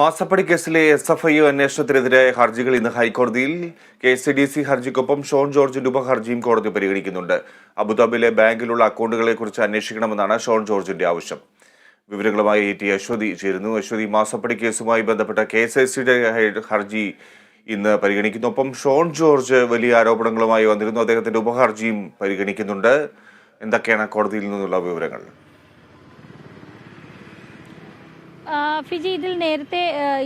മാസപ്പടി കേസിലെ S F I അന്വേഷണത്തിനെതിരായ ഹർജികൾ ഇന്ന് ഹൈക്കോടതിയിൽ. കെ എസ് ഡി സി ഹർജിക്കൊപ്പം ഷോൺ ജോർജിന്റെ ഉപഹർജിയും കോടതി പരിഗണിക്കുന്നുണ്ട്. അബുദാബിയിലെ ബാങ്കിലുള്ള അക്കൗണ്ടുകളെ കുറിച്ച് അന്വേഷിക്കണമെന്നാണ് ഷോൺ ജോർജിന്റെ ആവശ്യം. വിവരങ്ങളുമായി ടി അശ്വതി ചേരുന്നു. അശ്വതി മാസപ്പടി കേസുമായി ബന്ധപ്പെട്ട കെ എസ് ഐ സിയുടെ ഹർജി ഇന്ന് പരിഗണിക്കുന്നു. ഒപ്പം ഷോൺ ജോർജ് വലിയ ആരോപണങ്ങളുമായി വന്നിരുന്നു. അദ്ദേഹത്തിന്റെ ഉപഹർജിയും പരിഗണിക്കുന്നുണ്ട്. എന്തൊക്കെയാണ് കോടതിയിൽ നിന്നുള്ള വിവരങ്ങൾ? ഫിജി ഇതിൽ നേരത്തെ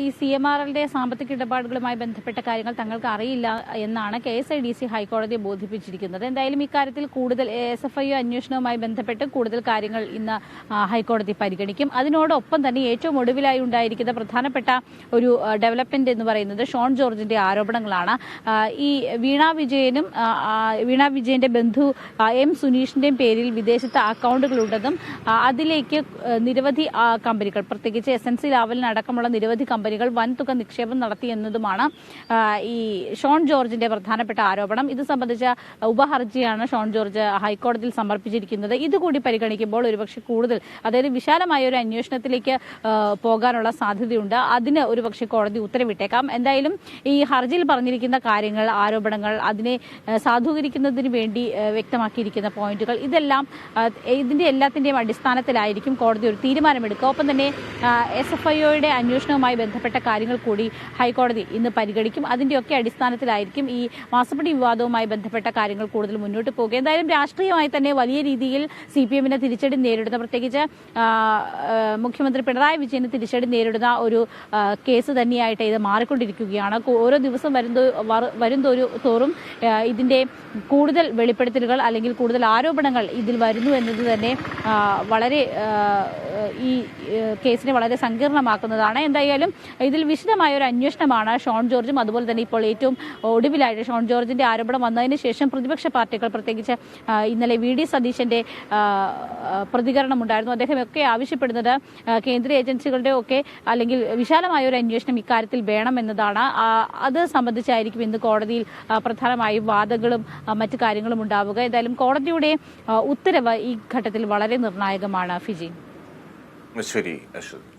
ഈ സി എം ആർ എല്ലിന്റെ സാമ്പത്തിക ഇടപാടുകളുമായി ബന്ധപ്പെട്ട കാര്യങ്ങൾ തങ്ങൾക്ക് അറിയില്ല എന്നാണ് K S I D C ഹൈക്കോടതിയെ ബോധിപ്പിച്ചിരിക്കുന്നത്. എന്തായാലും ഇക്കാര്യത്തിൽ കൂടുതൽ എസ് എഫ് ഐ അന്വേഷണവുമായി ബന്ധപ്പെട്ട് കൂടുതൽ കാര്യങ്ങൾ ഇന്ന് ഹൈക്കോടതി പരിഗണിക്കും. അതിനോടൊപ്പം തന്നെ ഏറ്റവും ഒടുവിലായി ഉണ്ടായിരിക്കുന്ന പ്രധാനപ്പെട്ട ഒരു ഡെവലപ്മെന്റ് എന്ന് പറയുന്നത് ഷോൺ ജോർജിന്റെ ആരോപണങ്ങളാണ്. ഈ വീണ വിജയനും വീണ വിജയന്റെ ബന്ധു എം സുനീഷിന്റെയും പേരിൽ വിദേശത്ത് അക്കൗണ്ടുകളുണ്ടെന്നും അതിലേക്ക് നിരവധി കമ്പനികൾ പ്രത്യേകിച്ച് എസ് എൻ സി ലാവലിനടക്കമുള്ള നിരവധി കമ്പനികൾ വൻതുക നിക്ഷേപം നടത്തി എന്നതുമാണ് ഈ ഷോൺ ജോർജിന്റെ പ്രധാനപ്പെട്ട ആരോപണം. ഇത് സംബന്ധിച്ച ഉപഹർജിയാണ് ഷോൺ ജോർജ് ഹൈക്കോടതിയിൽ സമർപ്പിച്ചിരിക്കുന്നത്. ഇതുകൂടി പരിഗണിക്കുമ്പോൾ ഒരുപക്ഷെ കൂടുതൽ അതായത് വിശാലമായ ഒരു അന്വേഷണത്തിലേക്ക് പോകാനുള്ള സാധ്യതയുണ്ട്. അതിന് ഒരുപക്ഷെ കോടതി ഉത്തരവിട്ടേക്കാം. എന്തായാലും ഈ ഹർജിയിൽ പറഞ്ഞിരിക്കുന്ന കാര്യങ്ങൾ ആരോപണങ്ങൾ അതിനെ സാധൂകരിക്കുന്നതിന് വേണ്ടി വ്യക്തമാക്കിയിരിക്കുന്ന പോയിന്റുകൾ ഇതെല്ലാം ഇതിന്റെ എല്ലാത്തിന്റെയും അടിസ്ഥാനത്തിലായിരിക്കും കോടതി ഒരു തീരുമാനമെടുക്കുക. ഒപ്പം തന്നെ എസ് എഫ് ഐഒയുടെ അന്വേഷണവുമായി ബന്ധപ്പെട്ട കാര്യങ്ങൾ കൂടി ഹൈക്കോടതി ഇന്ന് പരിഗണിക്കും. അതിന്റെയൊക്കെ അടിസ്ഥാനത്തിലായിരിക്കും ഈ മാസപ്പടി വിവാദവുമായി ബന്ധപ്പെട്ട കാര്യങ്ങൾ കൂടുതൽ മുന്നോട്ട് പോകുക. എന്തായാലും രാഷ്ട്രീയമായി തന്നെ വലിയ രീതിയിൽ സി പി എമ്മിനെ തിരിച്ചടി നേരിടുന്ന പ്രത്യേകിച്ച് മുഖ്യമന്ത്രി പിണറായി വിജയന് തിരിച്ചടി നേരിടുന്ന ഒരു കേസ് തന്നെയായിട്ട് ഇത് മാറിക്കൊണ്ടിരിക്കുകയാണ്. ഓരോ ദിവസം വരും തോറും ഇതിന്റെ കൂടുതൽ വെളിപ്പെടുത്തലുകൾ അല്ലെങ്കിൽ കൂടുതൽ ആരോപണങ്ങൾ ഇതിൽ വരുന്നു എന്നത് തന്നെ വളരെ ഈ കേസിനെ വളരെ സങ്കീർണമാക്കുന്നതാണ്. എന്തായാലും ഇതിൽ വിശദമായ ഒരു അന്വേഷണമാണ് ഷോൺ ജോർജും അതുപോലെ തന്നെ ഇപ്പോൾ ഏറ്റവും ഒടുവിലായിട്ട് ഷോൺ ജോർജിന്റെ ആരോപണം വന്നതിന് ശേഷം പ്രതിപക്ഷ പാർട്ടികൾ പ്രത്യേകിച്ച് ഇന്നലെ വി ഡി സതീശന്റെ ആ, ആ, പ്രതികരണം ഉണ്ടായിരുന്നു. അദ്ദേഹം ഒക്കെ ആവശ്യപ്പെടുന്നത് കേന്ദ്ര ഏജൻസികളുടെ ഒക്കെ അല്ലെങ്കിൽ വിശാലമായ ഒരു അന്വേഷണം ഇക്കാര്യത്തിൽ വേണമെന്നതാണ് അത് സംബന്ധിച്ചായിരിക്കും ഇന്ന് കോടതിയിൽ പ്രധാനമായും വാദങ്ങളും മറ്റു കാര്യങ്ങളും ഉണ്ടാവുക. എന്തായാലും കോടതിയുടെ ഉത്തരവ് ഈ ഘട്ടത്തിൽ വളരെ നിർണായകമാണ്. ഫിജി. ശരി അശ്വതി.